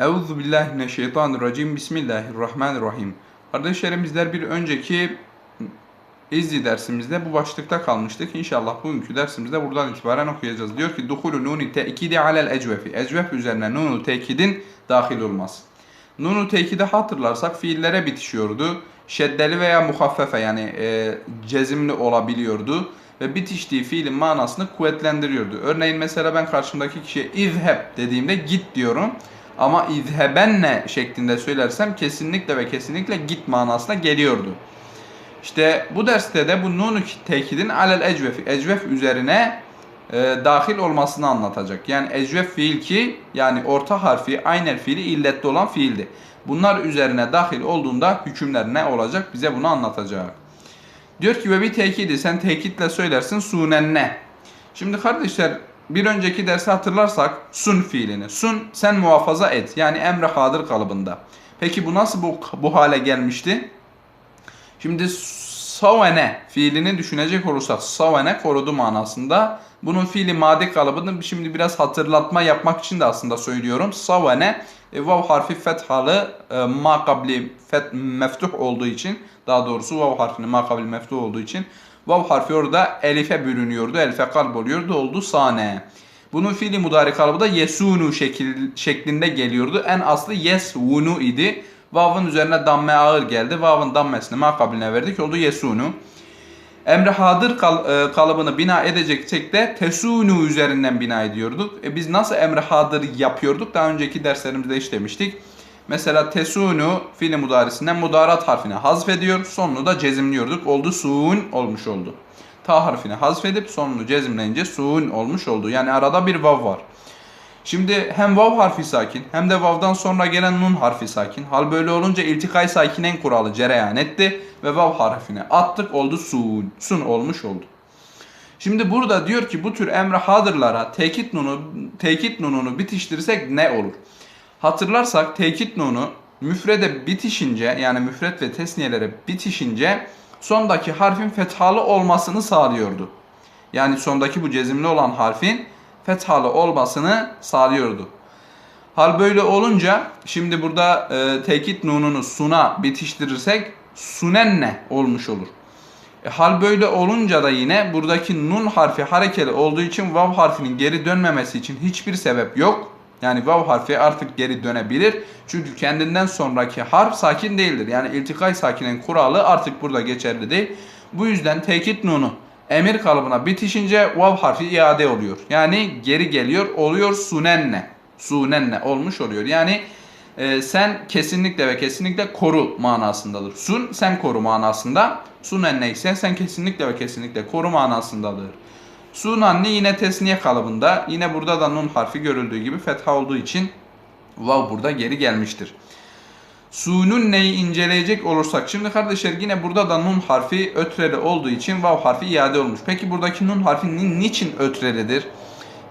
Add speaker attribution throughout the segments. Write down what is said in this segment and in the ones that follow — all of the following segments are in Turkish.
Speaker 1: Euzu billahi mineşşeytanirracim. Bismillahirrahmanirrahim. Kardeşlerim bizler bir önceki izzi dersimizde bu başlıkta kalmıştık. İnşallah bugünkü dersimizde buradan itibaren okuyacağız. Diyor ki duhulu nuni tekidi alel ecvefi. Ecvef üzerine nunu tekidin dahil olmaz. Nunu tekidi hatırlarsak fiillere bitişiyordu. Şeddeli veya muhaffefe yani e, cezimli olabiliyordu. Ve bitiştiği fiilin manasını kuvvetlendiriyordu. Örneğin mesela ben karşımdaki kişiye izheb dediğimde git diyorum. Ama izhebenne şeklinde söylersem kesinlikle ve kesinlikle git manasına geliyordu. İşte bu derste de bu nunu tekidin alel ecvef, ecvef üzerine e, dahil olmasını anlatacak. Yani ecvef fiil ki yani orta harfi aynel fiili illetli olan fiildi. Bunlar üzerine dahil olduğunda hükümler ne olacak bize bunu anlatacak. Diyor ki ve bir tekidi sen tekitle söylersin sunenne. Şimdi kardeşler bir önceki dersi hatırlarsak sun fiilini. Sun sen muhafaza et yani emre hadır kalıbında. Peki bu nasıl bu, bu hale gelmişti? Şimdi savene fiilini düşünecek olursak savene korudu manasında. Bunun fiili madi kalıbını şimdi biraz hatırlatma yapmak için de aslında söylüyorum. Savene e, vav harfi fethalı e, ma kabli fet, meftuh olduğu için daha doğrusu vav harfinin ma kabli meftuh olduğu için vav harfi orada elife bürünüyordu. Elife kalp oluyordu. Oldu sane. Bunun fiili mudari kalıbı da yesunu şekil, şeklinde geliyordu. En aslı yesunu idi. Vav'ın üzerine damme ağır geldi. Vav'ın dammesini makabline verdik. Oldu yesunu. Emre hadır kal, e, kalıbını bina edeceksek de tesunu üzerinden bina ediyorduk. E biz nasıl emre hadır yapıyorduk? Daha önceki derslerimizde işlemiştik. Mesela tesunu fiili mudarisinden mudarat harfine hazfediyor. Sonunu da cezimliyorduk. Oldu suun olmuş oldu. Ta harfini hazfedip sonunu cezimleyince suun olmuş oldu. Yani arada bir vav var. Şimdi hem vav harfi sakin hem de vav'dan sonra gelen nun harfi sakin. Hal böyle olunca iltikay sakinen kuralı cereyan etti ve vav harfine attık oldu sun. Sun olmuş oldu. Şimdi burada diyor ki bu tür emre hadırlara tekit nunu tekit nununu bitiştirirsek ne olur? Hatırlarsak tekit nunu müfrede bitişince yani müfret ve tesniyelere bitişince sondaki harfin fethalı olmasını sağlıyordu. Yani sondaki bu cezimli olan harfin fethalı olmasını sağlıyordu. Hal böyle olunca şimdi burada e, tekit nununu suna bitiştirirsek sunenne olmuş olur. E, hal böyle olunca da yine buradaki nun harfi harekeli olduğu için vav harfinin geri dönmemesi için hiçbir sebep yok. Yani vav harfi artık geri dönebilir. Çünkü kendinden sonraki harf sakin değildir. Yani iltikay sakinin kuralı artık burada geçerli değil. Bu yüzden tekit nunu emir kalıbına bitişince vav harfi iade oluyor. Yani geri geliyor oluyor sunenne. Sunenne olmuş oluyor. Yani e, sen kesinlikle ve kesinlikle koru manasındadır. Sun sen koru manasında. Sunenne ise sen kesinlikle ve kesinlikle koru manasındadır. Sunanni yine tesniye kalıbında. Yine burada da nun harfi görüldüğü gibi fetha olduğu için vav burada geri gelmiştir. Sunun neyi inceleyecek olursak şimdi kardeşler yine burada da nun harfi ötreli olduğu için vav harfi iade olmuş. Peki buradaki nun harfi niçin ötrelidir?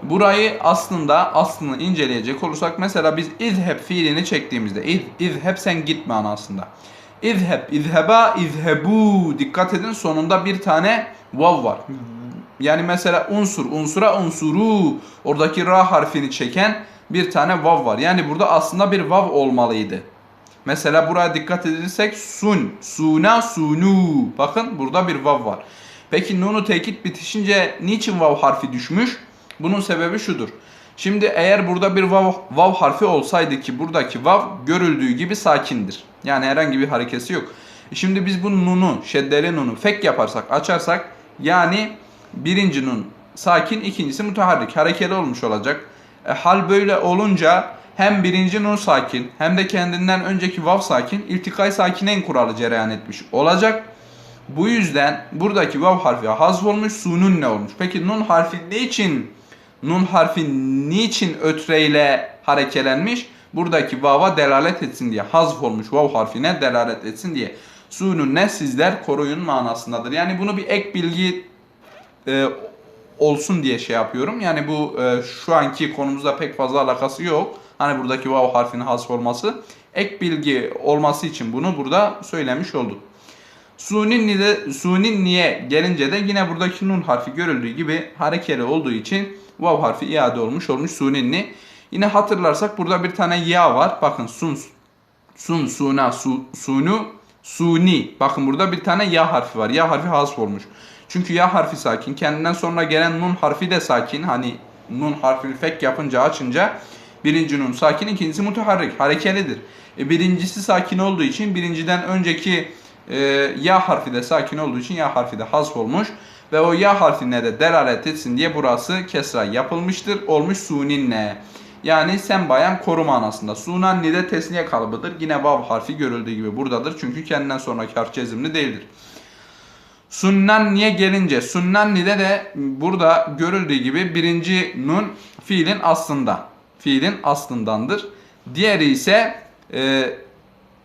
Speaker 1: Burayı aslında aslını inceleyecek olursak mesela biz izheb fiilini çektiğimizde iz, izheb sen git manasında. İzheb, izheba, izhebu. Dikkat edin sonunda bir tane vav var. Yani mesela unsur, unsura unsuru. Oradaki ra harfini çeken bir tane vav var. Yani burada aslında bir vav olmalıydı. Mesela buraya dikkat edilirsek sun, suna, sunu. Bakın burada bir vav var. Peki nunu tekit bitişince niçin vav harfi düşmüş? Bunun sebebi şudur. Şimdi eğer burada bir vav, vav harfi olsaydı ki buradaki vav görüldüğü gibi sakindir. Yani herhangi bir harekesi yok. Şimdi biz bu nunu, şeddeli nunu fek yaparsak, açarsak yani birinci nun sakin, ikincisi mutaharrik, harekeli olmuş olacak. E, hal böyle olunca hem birinci nun sakin hem de kendinden önceki vav sakin iltikay sakinen kuralı cereyan etmiş olacak. Bu yüzden buradaki vav harfi hazf olmuş, sunun ne olmuş? Peki nun harfi ne için nun harfi niçin ötreyle harekelenmiş? Buradaki vava delalet etsin diye hazf olmuş vav harfine delalet etsin diye. Sunun ne sizler koruyun manasındadır. Yani bunu bir ek bilgi e, olsun diye şey yapıyorum. Yani bu e, şu anki konumuzda pek fazla alakası yok. Hani buradaki vav harfinin hasf olması. Ek bilgi olması için bunu burada söylemiş olduk. Suninni'de Suninni'ye gelince de yine buradaki nun harfi görüldüğü gibi harekeli olduğu için vav harfi iade olmuş olmuş Suninni. Yine hatırlarsak burada bir tane ya var. Bakın sun, sun, suna, su, sunu, suni. Bakın burada bir tane ya harfi var. Ya harfi hasf olmuş. Çünkü ya harfi sakin. Kendinden sonra gelen nun harfi de sakin. Hani nun harfini fek yapınca açınca birinci nun sakin, ikincisi mutaharrik, harekelidir. E, birincisi sakin olduğu için birinciden önceki e, ya harfi de sakin olduğu için ya harfi de hasf olmuş ve o ya harfine de delalet etsin diye burası kesra yapılmıştır. Olmuş suninne. Yani sen bayan koru manasında. Sunanni de tesniye kalıbıdır. Yine vav harfi görüldüğü gibi buradadır. Çünkü kendinden sonraki harf cezimli değildir. Sunnanniye gelince sunnanni'de de burada görüldüğü gibi birinci nun fiilin aslında. Fiilin aslındandır. Diğeri ise e,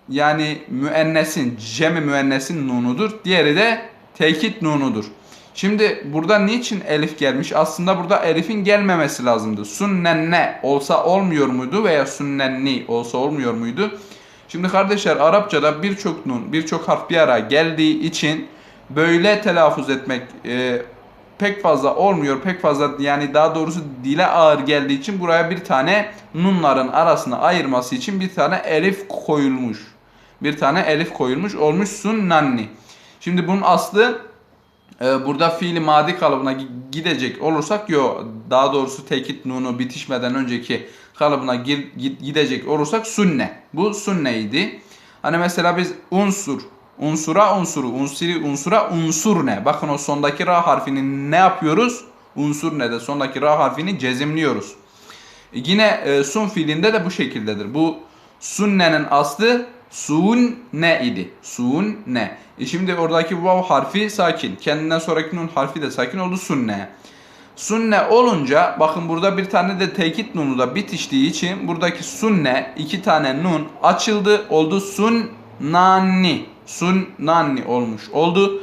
Speaker 1: yani müennesin, cemi müennesin nunudur. Diğeri de tekit nunudur. Şimdi burada niçin elif gelmiş? Aslında burada elifin gelmemesi lazımdı. Sunnenne olsa olmuyor muydu veya sünnenni olsa olmuyor muydu? Şimdi kardeşler Arapçada birçok nun, birçok harf bir araya geldiği için böyle telaffuz etmek e, pek fazla olmuyor. Pek fazla yani daha doğrusu dile ağır geldiği için buraya bir tane nunların arasını ayırması için bir tane elif koyulmuş. Bir tane elif koyulmuş olmuş sunnanni. Şimdi bunun aslı e, burada fiili madi kalıbına gidecek olursak yo daha doğrusu tekit nunu bitişmeden önceki kalıbına gidecek olursak sunne. Bu sunneydi. Hani mesela biz unsur Unsura unsuru, unsiri unsura unsur ne? Bakın o sondaki ra harfini ne yapıyoruz? Unsur ne de sondaki ra harfini cezimliyoruz. Yine e, sun fiilinde de bu şekildedir. Bu sunnenin aslı sun ne idi? Sun ne. E şimdi oradaki vav harfi sakin. Kendinden sonraki nun harfi de sakin oldu sunne. Sunne olunca bakın burada bir tane de tekit nunu da bitiştiği için buradaki sunne iki tane nun açıldı oldu sun nani sun nanni olmuş oldu.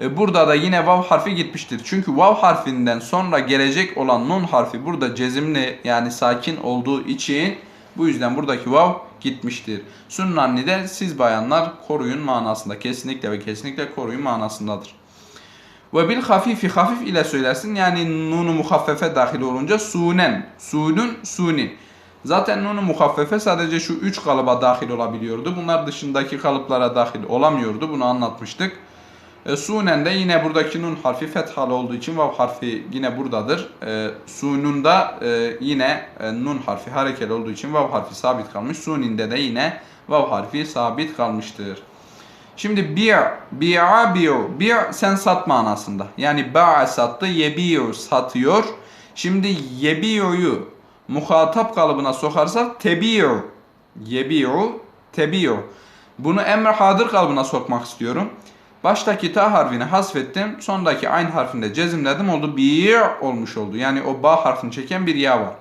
Speaker 1: E, burada da yine vav harfi gitmiştir. Çünkü vav harfinden sonra gelecek olan nun harfi burada cezimli yani sakin olduğu için bu yüzden buradaki vav gitmiştir. Sunnanni de siz bayanlar koruyun manasında. Kesinlikle ve kesinlikle koruyun manasındadır. Ve bil hafifi hafif ile söylersin. Yani nunu muhaffefe dahil olunca sunen, sunun, sunin. Zaten nunu muhaffefe sadece şu üç kalıba dahil olabiliyordu. Bunlar dışındaki kalıplara dahil olamıyordu. Bunu anlatmıştık. E, sunen de yine buradaki nun harfi fethalı olduğu için vav harfi yine buradadır. E, sunun da e, yine e, nun harfi harekeli olduğu için vav harfi sabit kalmış. Suninde de yine vav harfi sabit kalmıştır. Şimdi bir, bi'a bi'u. Bir sen sat manasında. Yani ba'a sattı, yebi'u satıyor. Şimdi yebi'u'yu muhatap kalıbına sokarsak tebi'u. Yebi'u, tebi'u. Bunu emr hadır kalıbına sokmak istiyorum. Baştaki ta harfini hasfettim. Sondaki ayn harfini de cezimledim. Oldu bir olmuş oldu. Yani o ba harfini çeken bir ya var.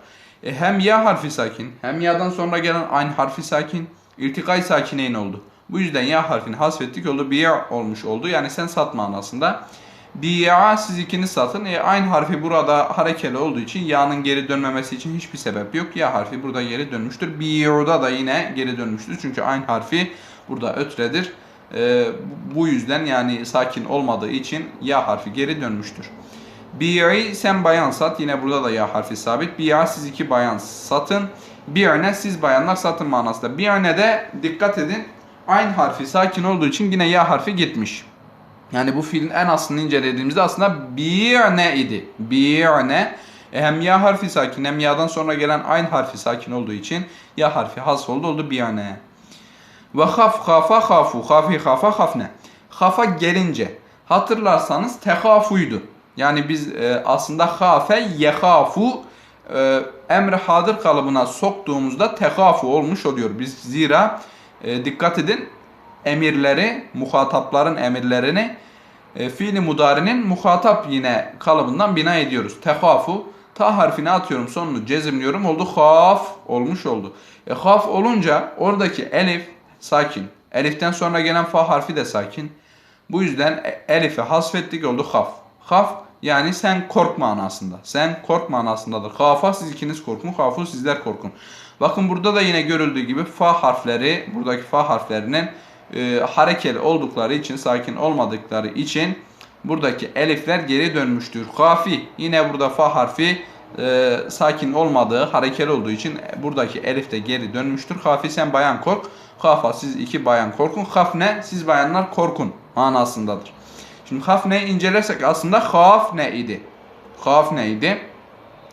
Speaker 1: E hem ya harfi sakin hem ya'dan sonra gelen ayn harfi sakin. İrtikay sakineyn oldu. Bu yüzden ya harfini hasfettik oldu bir olmuş oldu. Yani sen sat manasında. Bi'a siz ikiniz satın. E, aynı harfi burada harekeli olduğu için ya'nın geri dönmemesi için hiçbir sebep yok. Ya harfi burada geri dönmüştür. Bi'da da yine geri dönmüştür. Çünkü aynı harfi burada ötredir. E, bu yüzden yani sakin olmadığı için ya harfi geri dönmüştür. Bi'i sen bayan sat. Yine burada da ya harfi sabit. Bi'a siz iki bayan satın. Bi'ne siz bayanlar satın manasında. Bi'ne de dikkat edin. Aynı harfi sakin olduğu için yine ya harfi gitmiş. Yani bu fiilin en aslını incelediğimizde aslında bi'ne idi. Bi'ne e hem ya harfi sakin hem ya'dan sonra gelen aynı harfi sakin olduğu için ya harfi has oldu oldu bi'ne. Ve haf hafa hafu hafi hafa hafne. Hafa gelince hatırlarsanız tehafuydu. Yani biz e, aslında hafe yehafu e, emri hadır kalıbına soktuğumuzda tehafu olmuş oluyor. Biz zira e, dikkat edin emirleri, muhatapların emirlerini e, fiili mudarinin muhatap yine kalıbından bina ediyoruz. Tehafu ta harfini atıyorum sonunu cezimliyorum oldu haf olmuş oldu. E, haf olunca oradaki elif sakin. Eliften sonra gelen fa harfi de sakin. Bu yüzden e, elifi hasfettik oldu haf. Haf yani sen kork manasında. Sen kork manasındadır. Hafa siz ikiniz korkun, hafu sizler korkun. Bakın burada da yine görüldüğü gibi fa harfleri, buradaki fa harflerinin e, harekeli oldukları için, sakin olmadıkları için buradaki elifler geri dönmüştür. Kafi yine burada fa harfi e, sakin olmadığı, harekeli olduğu için buradaki elif de geri dönmüştür. Hafi sen bayan kork. Hafa siz iki bayan korkun. Haf ne? Siz bayanlar korkun manasındadır. Şimdi haf ne incelersek aslında haf ne idi? Haf neydi?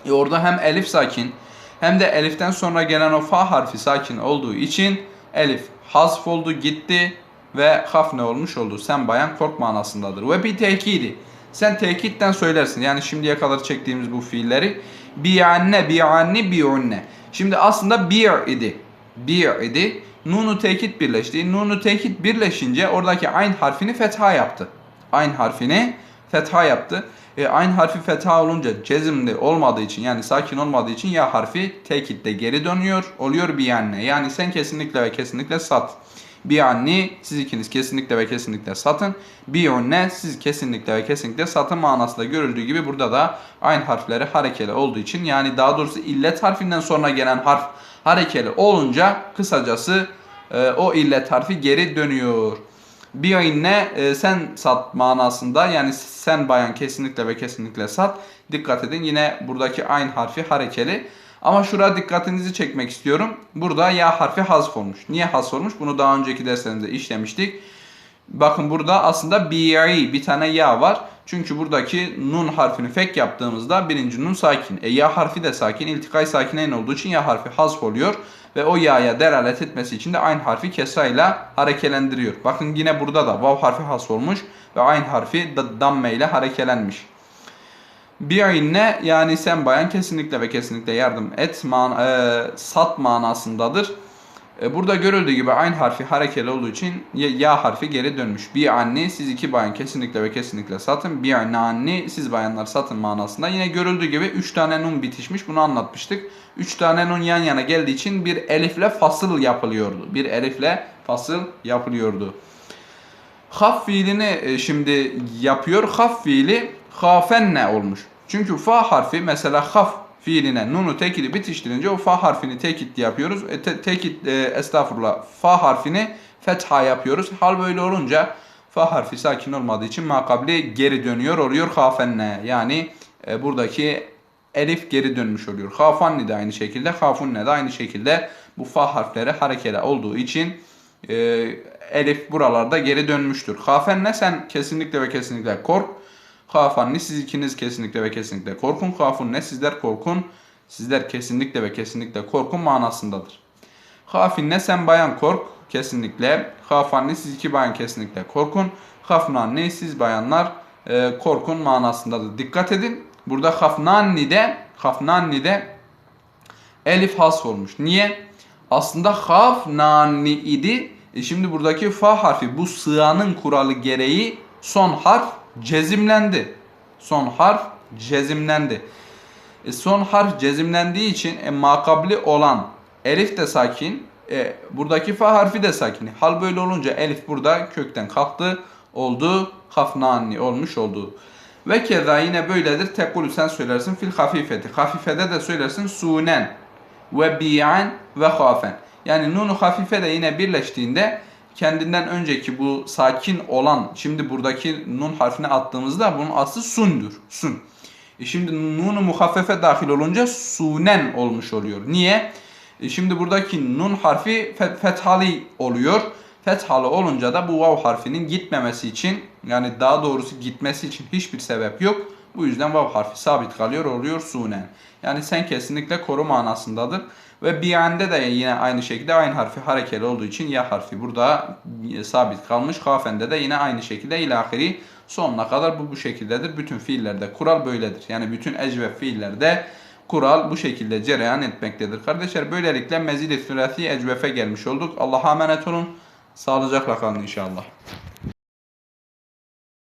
Speaker 1: E orada hem elif sakin hem de eliften sonra gelen o fa harfi sakin olduğu için elif hasf oldu gitti ve haf ne olmuş oldu? Sen bayan kork manasındadır. Ve bir tekidi. Sen tekitten söylersin. Yani şimdiye kadar çektiğimiz bu fiilleri. Bi'anne, bi'anni, bi'unne. Şimdi aslında bir idi. Bir idi. Nunu tekit birleşti. Nunu tekit birleşince oradaki ayn harfini fetha yaptı. Ayn harfini fetha yaptı. E, ayn harfi fetha olunca cezimli olmadığı için yani sakin olmadığı için ya harfi tekitte geri dönüyor. Oluyor bir anne. Yani sen kesinlikle ve kesinlikle sat. Bir anne siz ikiniz kesinlikle ve kesinlikle satın. Bir önne siz kesinlikle ve kesinlikle satın manasında görüldüğü gibi burada da aynı harfleri harekeli olduğu için yani daha doğrusu illet harfinden sonra gelen harf harekeli olunca kısacası e, o illet harfi geri dönüyor. Bir ne e, sen sat manasında yani sen bayan kesinlikle ve kesinlikle sat. Dikkat edin yine buradaki aynı harfi harekeli. Ama şuraya dikkatinizi çekmek istiyorum. Burada ya harfi hazf olmuş. Niye hazf olmuş? Bunu daha önceki derslerimizde işlemiştik. Bakın burada aslında bi'i bir tane ya var. Çünkü buradaki nun harfini fek yaptığımızda birinci nun sakin. E ya harfi de sakin. İltikay sakineyn olduğu için ya harfi hazf oluyor. Ve o ya'ya delalet etmesi için de aynı harfi kesra ile harekelendiriyor. Bakın yine burada da vav harfi hazf olmuş. Ve aynı harfi damme ile harekelenmiş. Bi'inne yani sen bayan kesinlikle ve kesinlikle yardım et man e, sat manasındadır. E, burada görüldüğü gibi aynı harfi harekeli olduğu için ya, harfi geri dönmüş. Bir anne siz iki bayan kesinlikle ve kesinlikle satın. Bir anne siz bayanlar satın manasında. Yine görüldüğü gibi 3 tane nun bitişmiş bunu anlatmıştık. 3 tane nun yan yana geldiği için bir elifle fasıl yapılıyordu. Bir elifle fasıl yapılıyordu. Haf fiilini e, şimdi yapıyor. Haf fiili hafenne olmuş. Çünkü fa harfi mesela haf fiiline nunu tekidi bitiştirince o fa harfini tekit yapıyoruz. E, te, tekit e, estağfurullah fa harfini fetha yapıyoruz. Hal böyle olunca fa harfi sakin olmadığı için makabli geri dönüyor oluyor hafenne. Yani e, buradaki elif geri dönmüş oluyor. Hafanni de aynı şekilde, hafunne de aynı şekilde bu fa harfleri harekeli olduğu için e, elif buralarda geri dönmüştür. Hafenne sen kesinlikle ve kesinlikle kork. Hafanni siz ikiniz kesinlikle ve kesinlikle korkun. Hafun ne sizler korkun. Sizler kesinlikle ve kesinlikle korkun manasındadır. Hafinne sen bayan kork kesinlikle. Hafanni siz iki bayan kesinlikle korkun. Hafnanni siz bayanlar e, korkun manasındadır. Dikkat edin. Burada hafnanni'de hafnanni'de elif has olmuş. Niye? Aslında hafnanni idi. E şimdi buradaki fa harfi bu sığanın kuralı gereği son harf cezimlendi. Son harf cezimlendi. E son harf cezimlendiği için e, makabli olan elif de sakin. E, buradaki fa harfi de sakin. Hal böyle olunca elif burada kökten kalktı. Oldu. Hafnani olmuş oldu. Ve keza yine böyledir. Tekulu sen söylersin fil hafifeti. Hafifede de söylersin sunen ve bi'an ve hafen. Yani nunu hafife de yine birleştiğinde kendinden önceki bu sakin olan şimdi buradaki nun harfini attığımızda bunun aslı sundur. Sun. E şimdi nunu muhaffefe dahil olunca sunen olmuş oluyor. Niye? E şimdi buradaki nun harfi fethalı oluyor. Fethalı olunca da bu vav harfinin gitmemesi için yani daha doğrusu gitmesi için hiçbir sebep yok. Bu yüzden vav harfi sabit kalıyor oluyor sunen. Yani sen kesinlikle koru manasındadır. Ve bi'ande de yine aynı şekilde aynı harfi harekeli olduğu için ya harfi burada sabit kalmış. Kafende de yine aynı şekilde ilahiri sonuna kadar bu bu şekildedir. Bütün fiillerde kural böyledir. Yani bütün ecve fiillerde kural bu şekilde cereyan etmektedir. Kardeşler böylelikle mezid-i sülasi ecvefe gelmiş olduk. Allah'a emanet olun. Sağlıcakla kalın inşallah.